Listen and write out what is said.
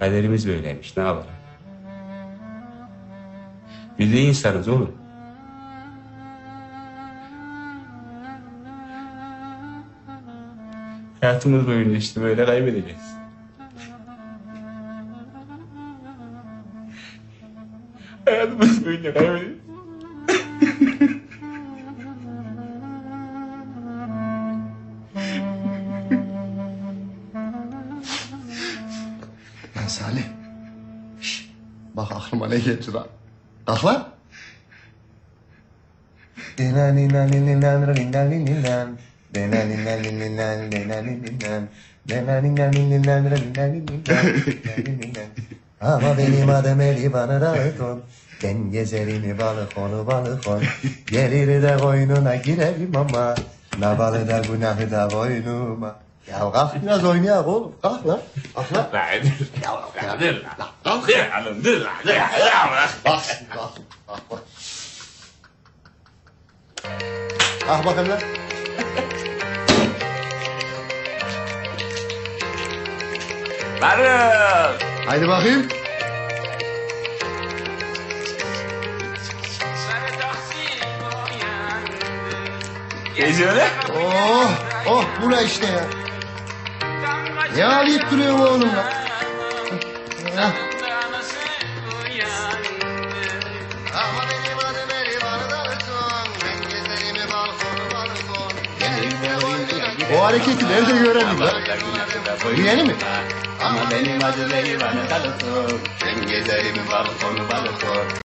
Kaderimiz böyleymiş ne yapalım. Biz de insanız oğlum. Hayatımız boyunca işte böyle kaybedeceğiz. Hayatımız boyunca kaybedeceğiz. Salih. Şş, bak aklıma ne geldi lan. Kalk lan. Ama benim adım Eli bana Dalton Ben gezerim balık onu balık on Gelir de koynuna girerim ama Nabalı da günahı da koynuma Ya kalk biraz oynayak oğlum kalk lan Kalk lan Lan dur. Ya dur lan. Kalk ya. Dur dur lan. Dur. Bak şimdi bak. Bak bak. Ah bakayım lan. Varım. Haydi bakayım. Öyle? Oh, oh bu ne işte ya. Ne ağlayıp duruyor bu oğlum lan? Balkon. O hareketi nerede görelim lan? Yeni mi? Ama benim adım Eyvan'ı tanıtım. Ben gezerim balkonu balkon.